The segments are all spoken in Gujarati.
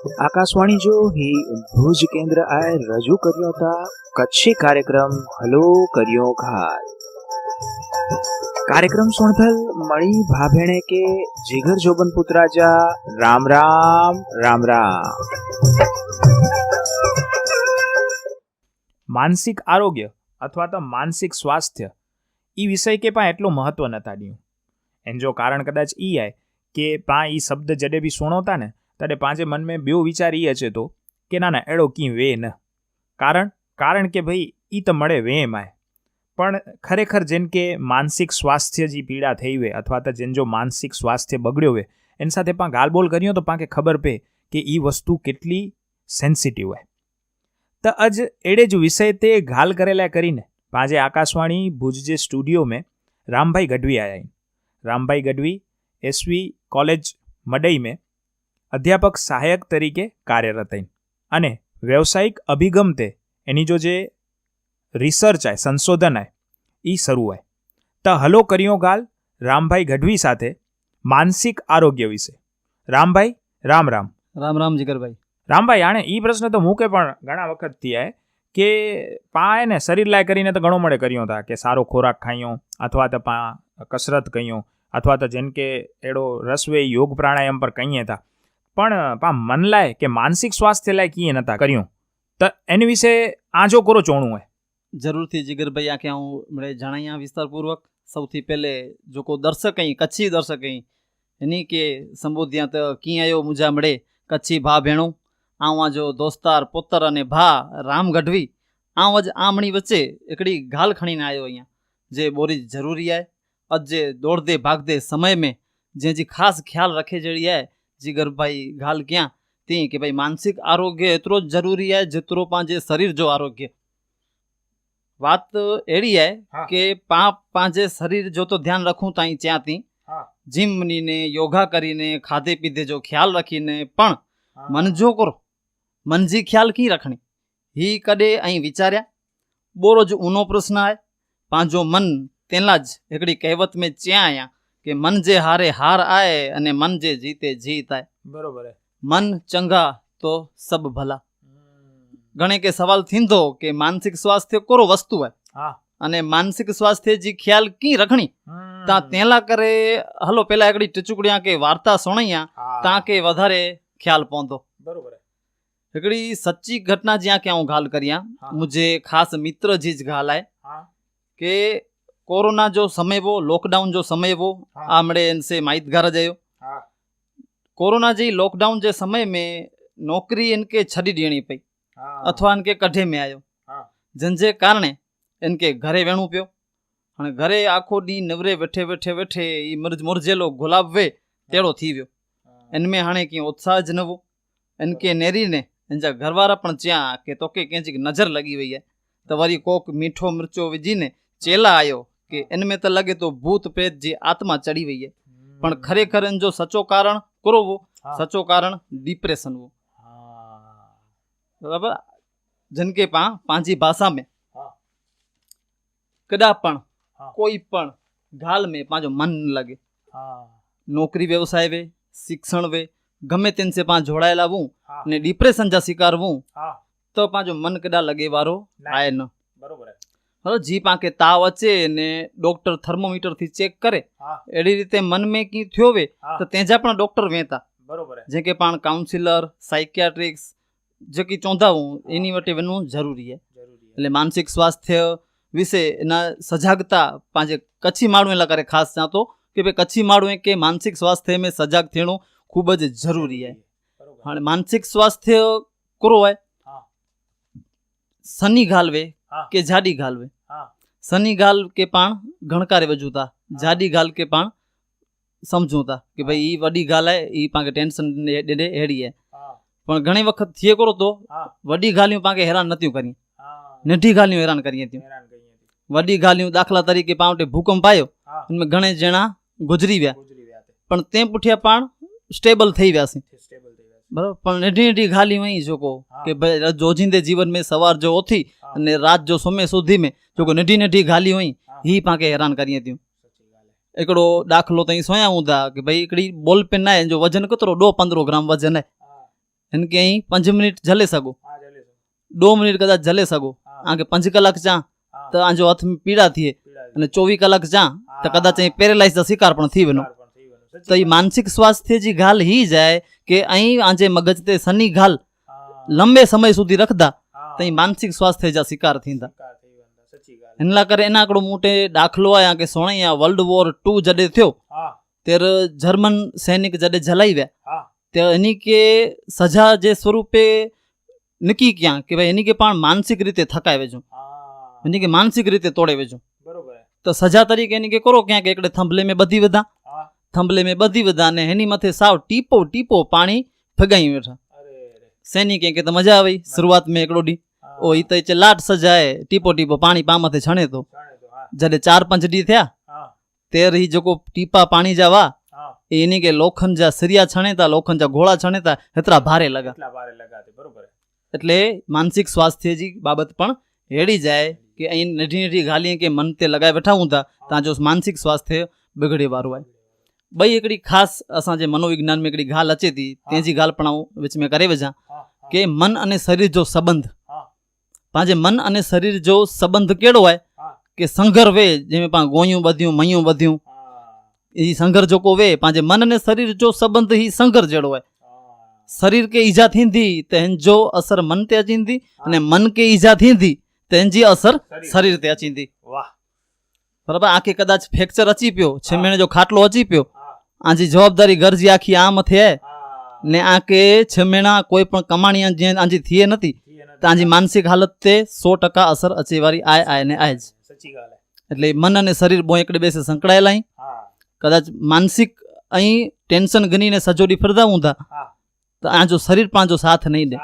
આકાશવાણી જો હી ભુજ કેન્દ્ર આય રજૂ કર્યો હતા કચ્છી કાર્યક્રમ હલો કર્યો ઘાલ. કાર્યક્રમ સુણધલ મળી ભાભેણે કે જીગર જોબન પુત્રાજા રામ રામ રામ રામ. માનસિક આરોગ્ય અથવા તો માનસિક સ્વાસ્થ્ય એ વિષય કે પણ એટલું મહત્વ નતા ડીયું એન જો કારણ કદાચ એ આય કે પા ઈ શબ્દ જડે બી સુણોતા ને ત્યારે પાંચે મન મેં બ્યો વિચાર એ છે તો કે ના ના, એડો કી વે ન. કારણ કારણ કે ભાઈ એ તો મળે વે માય. પણ ખરેખર જેમ કે માનસિક સ્વાસ્થ્ય જે પીડા થઈ હોય અથવા તો જેમ જો માનસિક સ્વાસ્થ્ય બગડ્યો હોય એની સાથે પણ ગાલબોલ કર્યો તો પાંખે ખબર પે કે એ વસ્તુ કેટલી સેન્સિટિવ હોય. તો અજ એડે જ વિષય તે ઘાલ કરેલા કરીને પાંજે આકાશવાણી ભુજ જે સ્ટુડિયો મેં રામભાઈ ગઢવી આયા રામભાઈ ગઢવી એસવી કોલેજ મડઈ મેં અધ્યાપક સહાયક તરીકે કાર્યરત અને વ્યવસાયિક અભિગમ તે એની જો જે રિસર્ચ આય સંશોધન આય એ શરૂ આય. ત હલો કર્યો ગાલ રામભાઈ ગઢવી સાથે માનસિક આરોગ્ય વિશે. રામભાઈ રામ રામ. રામ રામ જીગરભાઈ. રામભાઈ આણે એ પ્રશ્ન તો મૂકે પણ ઘણા વખતથી આય કે પા એને શરીર લાય કરીને તો ઘણો મળે કર્યો હતા કે સારો ખોરાક ખાયો અથવા તો પા કસરત કહ્યું અથવા તો જેમ કે એડો રસવે યોગ પ્રાણાયામ પર કહીએ હતા પણ પા, મન લાય કે માનસિક સ્વાસ્થ્ય લાય કીએ નતા કર્યું. તો એની વિશે આજો કરો ચોણું હોય. જરૂરથી, જીગરભાઈ, આ કે હું મને જણાયા વિસ્તારપૂર્વક. સૌથી પહેલે જો કો દર્શક અહીં, કચ્છી દર્શક અહીં, એની કે સંબોધ્યા તો કી આયો મુજા મળે? કચ્છી ભા ભેણું, આવા જો દોસ્તાર, પોતર અને ભા રામ ગઢવી, આવ જ આમણી વચ્ચે એકડી ગાલ ખણીને આવ્યો અહીંયા. જે બોરી જરૂરી આય. અજ જે દોડદે, ભાગદે સમય મેં જે જી ખાસ ખ્યાલ રખે જડી આય જીગરભાઈ ઘાલ ક્યાં? તે કે ભાઈ માનસિક આરોગ્ય એટલો જ જરૂરી છે જેટલો પાંજે શરીર જો આરોગ્ય. વાત એડી હે કે પા પાંજે શરીર જો તો ધ્યાન રાખું તાઈ ત્યાંથી જીમનીને યોગા કરીને ખાધે પીધે જો ખ્યાલ રાખીને પણ મન જો કરો. મનજી ખ્યાલ કી રખણી? હી કદે અહીં વિચાર્યા. બોરો જ ઊનો પ્રશ્ન આય પાંજો મન તેલા જ એકડી કહેવત મેં ચ્યાં આયા. કે મન જે હારે હાર આય અને મન જે જીતે જીત આય. બરોબર મન ચંગા તો સબ ભલા. ઘણે કે સવાલ થીંદો કે માનસિક સ્વાસ્થ્ય કોરો વસ્તુ હે? અને માનસિક સ્વાસ્થ્ય જી ખ્યાલ કી રખણી? તા તેલા કરે હલો પેલા એકડી ટચુકડિયા કે વાર્તા સુણૈયા તા કે વધારે ખ્યાલ પોંદો બરોબર એકડી સચ્ચી ઘટના જ્યાં કે હું ગાલ કરિયા મુજે ખાસ મિત્ર જીજ ગાલ આય કે कोरोना जो समय वो लॉकडाउन जो समय वो हाँ. आमड़े इनसे माहितगार जयो હા कोरोना जी लॉकडाउन जे समय में नौकरी इनके छॾी ॾियणी पई अथवा इनके कढे में आयो હા. जंहिंजे कारणे इनके घरे वेहणो पियो हाणे घरे आखो ॾींहुं निवरे वेठे वेठे वेठे ई मुरझ मुरझेलो गुलाब वे तहिड़ो थी वियो इन में हाणे कीअं उत्साह ज न हो इनके नेरीने हिनजा घरवारा पण चया કે તોકે कंहिंजी नज़र लॻी वई आहे त वरी कोक मीठो मिर्चो विझीने चेला आयो કે એનમે તો લગે તો ભૂત પ્રેત જે આત્મા ચડી વઈ છે પણ ખરેખર એન જો સચો કારણ કરોવો સચો કારણ ડિપ્રેશન વો. બરાબર? જનકે પા પાંજી ભાષા મે. કદા પણ કોઈ પણ ગાલ મે પાંજો મન લાગે. નોકરી વ્યવસાય વે શિક્ષણ વે ગમે તેન સે પાંચ જોડાયેલા હું. ને ડિપ્રેશન જા શિકાર હું. તો પાંજો મન કદા લગે વારો? આય ન. બરોબર બરાબર જી પાંખે તાવ અચે ને ડોક્ટર થર્મોમીટરથી ચેક કરે. એડી રીતે મન મેં કી થયો વે તો તેજા પણ ડોક્ટર વેતા. બરોબર જે કે પણ કાઉન્સિલર સાયકિયાટ્રિક્સ જે કે ચોંધાવું એની માટે બનવું જરૂરી હે. એટલે માનસિક સ્વાસ્થ્ય વિશે એના સજાગતા પાંજે કચ્છી માળું એલા કરે ખાસ જાતો કે ભાઈ કચ્છી માળું કે માનસિક સ્વાસ્થ્ય મેં સજાગ થેણું ખૂબ જ જરૂરી હે. હાણે માનસિક સ્વાસ્થ્ય કરો હોય? સની ઘાલવે કે જાડી ઘાલવે હા. સની ગાલ કે પાણ ઘણકારે વજુતા. જાડી ગાલ કે પાણ સમજુતા કે ભાઈ ઈ વડી ગાલ હે ઈ પાંકે ટેન્શન ડેડે હેડી હે. પણ ઘણી વખત થયે કરો તો. વડી ગાલિયું પાંકે હેરાન નતી કરી નઢી ગાલિયું હેરાન કરી હતી વડી ગાલિયું દાખલા તરીકે પાવટે ભૂકંપ આવ્યો એમાં ઘણે જણા ગુજરી ગયા પણ તે પુઠિયા પાણ સ્ટેબલ થઈ ગયા છે. બરાબર? પણ એઢી એઢી ખાલી વહી જોકો કે ભાઈ જોજિંદે જીવન મેં સવાર જો ઓથી અને રાત જો સમય સુધી મેં જોકો નઢી નઢી ખાલી વહી હી. પાંકે હેરાન કરીએ ત્યું એકડો દાખલો તઈ સોયા હું થા કે ભાઈ એકડી બોલ પેન ના જો વજન કતરો? ડો પંદરો ગ્રામ વજન હે. એન કે અહીં પાંચ મિનિટ જલે સગો. ડો મિનિટ કદાચ જલે સગો. આ કે પાંચ કલાક ચા તો આ જો હાથ પીડા થઈએ અને ચોવીસ કલાક ચા તો કદાચ અહીં પેરેલાઇઝ શિકાર પણ થઈ બનો તો એ માનસિક સ્વાસ્થ્યજી ઘાલ હી જાય કે અહીં આજે મગજ તે સની ઘાલ લંબે સમય સુધી રખદા. તો એ માનસિક સ્વાસ્થ્ય જા શિકાર થींदा हिनला करे इन हिकिड़ो मूं वटि दाख़िलो आहे की सोणे या वर्ल्ड वॉर टू जॾहिं थियो ત્યારે જર્મન સૈનિક જॾहिं જલાઈ विया ત્યારે એની કે સજા જે સ્વરૂપે નક્કી ક્યાં કે ભાઈ એની કે પણ માનસિક રીતે થકાવે છું એની કે માનસિક રીતે તોડે વેજો. બરોબર. તો સજા તરીકે એની કે કરો ક્યાંક એકડે થંભલે મેં બધી બધા થંભલે મેં બધી બધાને એની માથે સાવ ટીપો ટીપો પાણી ફગાઈ બેઠા સેની કે તો મજા આવી. શરૂઆત મેં એકડો ડી ઓ ઈ તો છે લાટ સજાય ટીપો ટીપો પાણી પા માથે છણે તો. જ્યારે ચાર પાંચ ડી થયા તેર હી જોકો ટીપા પાણી જાવા એની કે લોખંડ જા સરિયા છણેતા લોખંડ જા ઘોળા છણેતા હેતરા ભારે લગા. એટલે માનસિક સ્વાસ્થ્યજી બાબત પણ હેડી જાય કે અહીં નઢી નઢી ગાલી કે મન તે લગાય બેઠા હું તા ત્યાં જો માનસિક સ્વાસ્થ્ય બિગડી વારું આય. ॿई हिकिड़ी ख़ासि असांजे मनोविज्ञान में हिकिड़ी ॻाल्हि अचे थी तंहिंजी ॻाल्हि पाण विच में करे विझां की मन अने शरीर जो सबंध पंहिंजे मन अने शरीर जो सबंध कहिड़ो आहे की संघर वेह जंहिंमें पाण गोयूं ॿधियूं मयूं ॿधियूं हीउ संघर जेको वे पंहिंजे मन अने शरीर जो सबंध ई संघर जहिड़ो आहे शरीर खे ईजा थींदी त हिन असरु मन ते अची वेंदी अने मन खे ईजा थींदी त हिन असरु शरीर ते अची वेंदी बराबरि आखे कदाच फ्रेक्चर अची पियो छह महीने जो खाटलो अची पियो આજી જવાબદારી ગરજી આખી આમ થયે ને આ કે છ મહિના કોઈ પણ કમાણી જે આજી થયે નથી. તો આજી માનસિક હાલત તે સો ટકા અસર અચેવારી આય આય ને આય જ. એટલે મન અને શરીર બોયકડે બેસે સંકળાયેલા કદાચ માનસિક અહીં ટેન્શન ગણીને સજોડી ફરદાવું હતા તો આ જો શરીર પાંજો સાથ નહીં દે.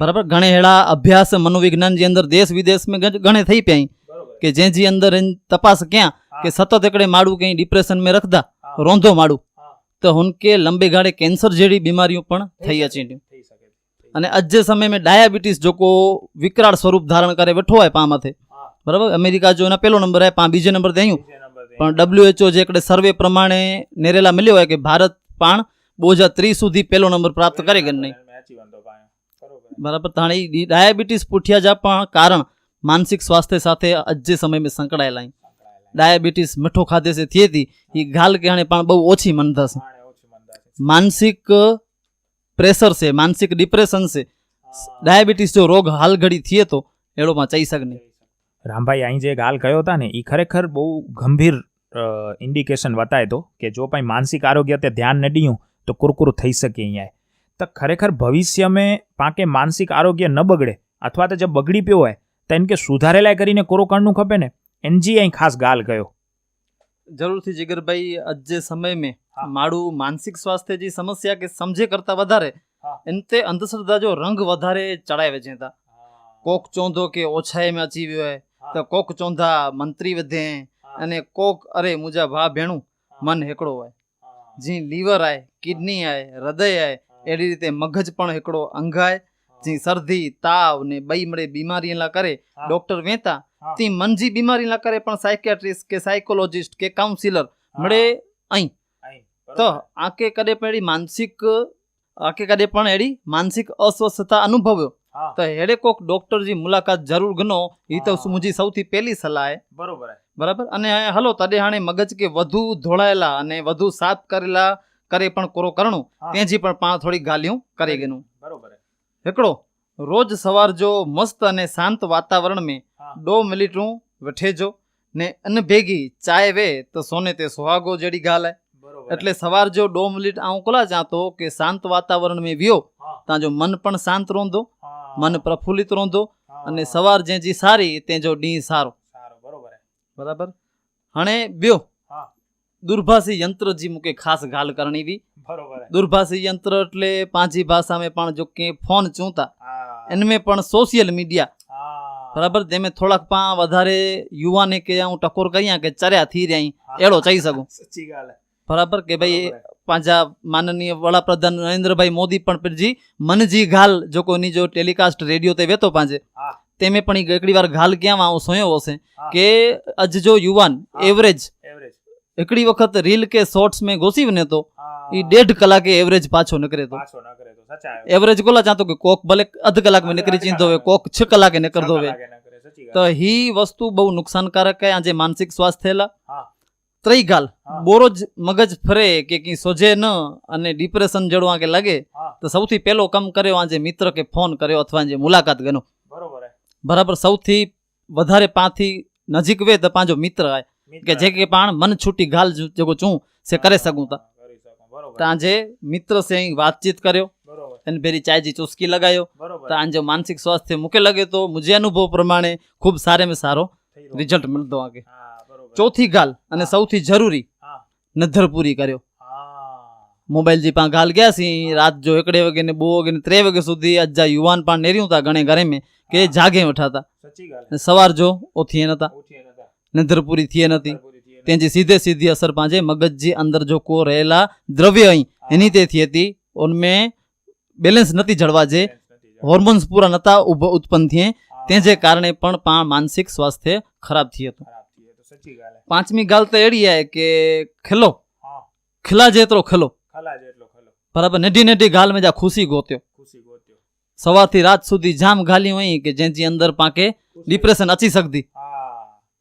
બરાબર? ઘણે હેડા અભ્યાસ મનોવિજ્ઞાન જે અંદર દેશ વિદેશમાં ઘણે થઈ પ્યા કે જે જી અંદર તપાસ ક્યાં? કે સતત એકડે માડું કઈ ડિપ્રેશન મેં રખતા. રોંધો માળું તો હુનકે લંબે ગાળે કેન્સર જેવી બીમારીઓ પણ થઈ અચી અને આજ જે સમયમાં ડાયાબિટીસ જોકો વિકરાળ સ્વરૂપ ધારણ કરે બેઠો હોય પા માથે. બરાબર? અમેરિકા જો એના પહેલો નંબર હે પા બીજે નંબર તે પણ ડબ્લ્યુએચઓ જે એકડે સર્વે પ્રમાણે નેરેલા મળ્યો હોય કે ભારત પણ બે હજાર ત્રીસ સુધી પહેલો નંબર પ્રાપ્ત કરે કે નહીં? બરાબર. તાણી ડાયાબિટીસ પૂઠિયા જા પણ કારણ માનસિક સ્વાસ્થ્ય સાથે અજ સમયમાં સંકળાયેલા ડાયાબિટીસ મીઠું ખાધે છે થયેતી એ ગાલ કહેણે પણ બહુ ઓછી મંદા છે માનસિક પ્રેશર છે માનસિક ડિપ્રેશન છે. ડાયાબિટીસ જો રોગ હાલ ઘડી થયે તો એડોમાં ચઈ શક નહીં. રામભાઈ અહીં જે ગાલ કયો હતા ને એ ખરેખર બહુ ગંભીર ઇન્ડિકેશન બતાવે તો કે જો ભાઈ માનસિક આરોગ્ય તે ધ્યાન ન દીયું તો કુરકુર થઈ શકે અહીંયા તો ખરેખર ભવિષ્યમાં પાકે માનસિક આરોગ્ય ન બગડે અથવા તો જે બગડી પ્યો હોય તો એને કે સુધારેલાય કરીને કોરોકણનું ખપે ને? એનજી અહીં ખાસ ગાલ ગયો. જરૂરથી જીગરભાઈ આજ જે સમય મેં મારું માનસિક સ્વાસ્થ્ય જે સમસ્યા કે સમજે કરતા વધારે એનતે અંધશ્રદ્ધા જો રંગ વધારે ચડાવે છે તા કોક ચોંધો કે ઓછાએ મેં અચીવ્યો હે. તો કોક ચોંધા મંત્રી વધે અને કોક અરે મુજા ભા ભેણું મન હેકડો હોય. જી લીવર આય કિડની આય હૃદય આય એડી રીતે મગજ પણ હેકડો અંગાય જી શરદી તાવ ને બઈ મળે બીમારી એલા કરે ડોક્ટર વેતા તે મનજી બીમારી ના કરે પણ સાયકેટ્રિસ્ટ કે સાયકોલોજિસ્ટ કે કાઉન્સિલર મળે અહીં. તો આકે કદે પણ એડી માનસિક આકે કદે પણ એડી માનસિક અસ્વસ્થતા અનુભવ્યો. તો હેડે કોક ડોક્ટર જી મુલાકાત જરૂર ગનો એ તો મુજી સૌથી પહેલી સલાહ બરોબર બરાબર? અને હલો તડે હાણે મગજ કે વધુ ધોળાયેલા અને વધુ સાફ કરેલા કરે પણ કોરો કરણું. તેજી પણ પા થોડી ગાલિયું કરી ગનું બરોબર એકડો રોજ સવાર જો મસ્ત અને શાંત વાતાવરણ મેં ડો મિલિટું વઠેજો ને અન ભેગી ચાય વે તો સોને તે સુહાગો જડી ગાલે. એટલે સવાર જો ડો મિલિટ આઉં કોલા જાતો કે શાંત વાતાવરણ મેં વ્યો ત્યાં જો મન પણ શાંત રોંધો મન પ્રફુલ્લિત રોંધો અને સવાર જે સારી તે જો ડી સારો. બરાબર હણે બ્યો દુર્ભાષી યંત્ર જી મુકે ખાસ ગાલ કરણી વી. બરોબર દુર્ભાષી યંત્ર એટલે પાંચી ભાષા મે પણ જો કે ફોન ચૂંતા. એનમે પણ સોશિયલ મીડિયા બરાબર? તેમે થોડાક પા વધારે યુવાને કે હું ટકોર કર્યા કે ચર્યા થી રહ્યા એડો ચાઈ શકું. સચ્ચી ગાલ. બરાબર? કે ભાઈ પાંજા માનનીય વડાપ્રધાન નરેન્દ્રભાઈ મોદી પણ જી મનજી ઘાલ જો કોની જો ટેલિકાસ્ટ રેડિયો તે વેતો પાંજે તેમે પણ એકડી વાર ઘાલ ક્યાં આવું સોયો હશે કે અજ જો યુવાન એવરેજ એવરેજ એકડી વખત રીલ કે શોર્ટ્સ મેં ઘોસીવ ને તો એ ડેઢ કલાકે એવરેજ પાછો નીકળે તો. એવરેજ કોલા ચાહતો કે કોક ભલે અધ કલાકમાં નીકળી ચીન દોવે કોક છ કલાકે નીકળ દોવે તો હી વસ્તુ બહુ નુકસાનકારક હે આજે માનસિક સ્વાસ્થ્ય ત્રઈ ગાલ બોરો જ મગજ ફરે કે કઈ સોજે ન અને ડિપ્રેશન જડવા કે લાગે તો સૌથી પહેલો કામ કર્યો આજે મિત્ર કે ફોન કર્યો અથવા જે મુલાકાત ગનો બરાબર સૌથી વધારે પાથી નજીક વે તો પાંજો મિત્ર આય. કે જે કે પાણ મન છૂટી ગાલ જોગો છું સે કરે શકું તા. તાંજે મિત્ર સે વાતચીત કર્યો અને પેરી ચાયજી ચુસ્કી લગાયો. તાંજો માનસિક સ્વાસ્થ્ય મૂકે લગે તો મુજે અનુભવ પ્રમાણે ખૂબ સારે મે સારો રિઝલ્ટ મળતો આગે. ચોથી ગાલ અને સૌથી જરૂરી નધર પૂરી કર્યો. મોબાઈલ જી પા ગાલ ગયા સી રાત જો એકડે વાગે ને બો વાગે ને ત્રે વાગે સુધી અજા યુવાન પા નેર્યું તા ગણે ઘરે મે કે જાગે ઉઠાતા. સવાર જો ઓથી એના તા ઉઠીએ થયે નથી નતા. તેની સીધે સીધી અસર પાંજે મગજજી અંદર જો કો રહેલા દ્રવ્ય અહીં એની તે થઈ હતી. ઉનमें બેલેન્સ નથી જળવા જે. હોર્મોન્સ પૂરા નતા ઉત્પન્ન થયે. તે જે કારણે પણ પા માનસિક સ્વાસ્થ્ય ખરાબ થયું હતું. પાંચમી ગાલ તો એડી આય કે ખેલો. ખિલા જેતરો ખેલો. ખલા જેટલો ખલો. બરાબર નેડી નેડી ગાલ મેં જા ખુશી ગોત્યો. સવારથી રાત સુધી જામ ગાલી હોય કે જેની અંદર પાકે ડિપ્રેશન અચી શકતી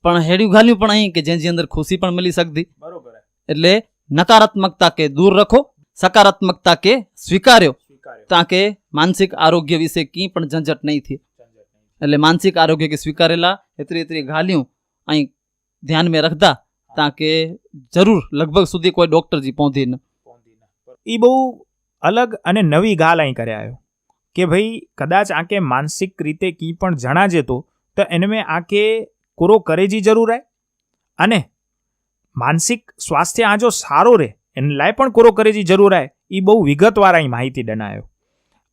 પણ હેડ્યું ઘાલ્યું પણ અહીં કે જેની અંદર ખુશી પણ મળી શકતી. બરોબર. એટલે નકારાત્મકતા કે દૂર રખો સકારાત્મકતા કે સ્વીકાર્યો તાકે માનસિક આરોગ્ય વિશે કી પણ ઝંઝટ નહીં થઈ. એટલે માનસિક આરોગ્ય કે સ્વીકારેલા એતરી એતરી ઘાલ્યું અહીં ધ્યાન મેં રખતા તાકે જરૂર લગભગ સુધી કોઈ ડોક્ટરજી પહોંચી ન. એ બહુ અલગ અને નવી ગાલ અહીં કરે આવ્યો કે ભાઈ કદાચ આકે માનસિક રીતે કી પણ જણાજે તો તો એને મેં આકે કોરો કરેજી જરૂર હે. અને માનસિક સ્વાસ્થ્ય આ જો સારો રહે, એને લાય પણ કોરો કરેજી જરૂર હે. એ બહુ વિગતવાર અહીં માહિતી ડનાયો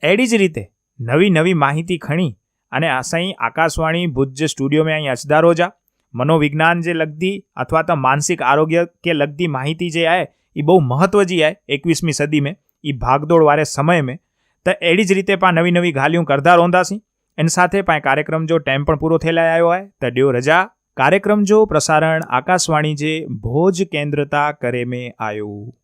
એડી જ રીતે નવી નવી માહિતી ખણી અને અસાઈ આકાશવાણી ભુજ જે સ્ટુડિયો મેં અહીં અચદારો જા. મનોવિજ્ઞાન જે લગતી અથવા તો માનસિક આરોગ્ય કે લગતી માહિતી જે આય એ બહુ મહત્વ જી આય. એકવીસમી સદી में એ ભાગદોડ વારે સમય में તો એડી જ રીતે પા નવી નવી ગાલિયું કરતા રોંદાસી એની સાથે પા કાર્યક્રમ જો ટાઈમ પણ પૂરો થયેલા આવ્યો હોય, તો ડ્યો રજા. કાર્યક્રમ જો પ્રસારણ આકાશવાણી જે ભોજ કેન્દ્રતા કરે में આયો.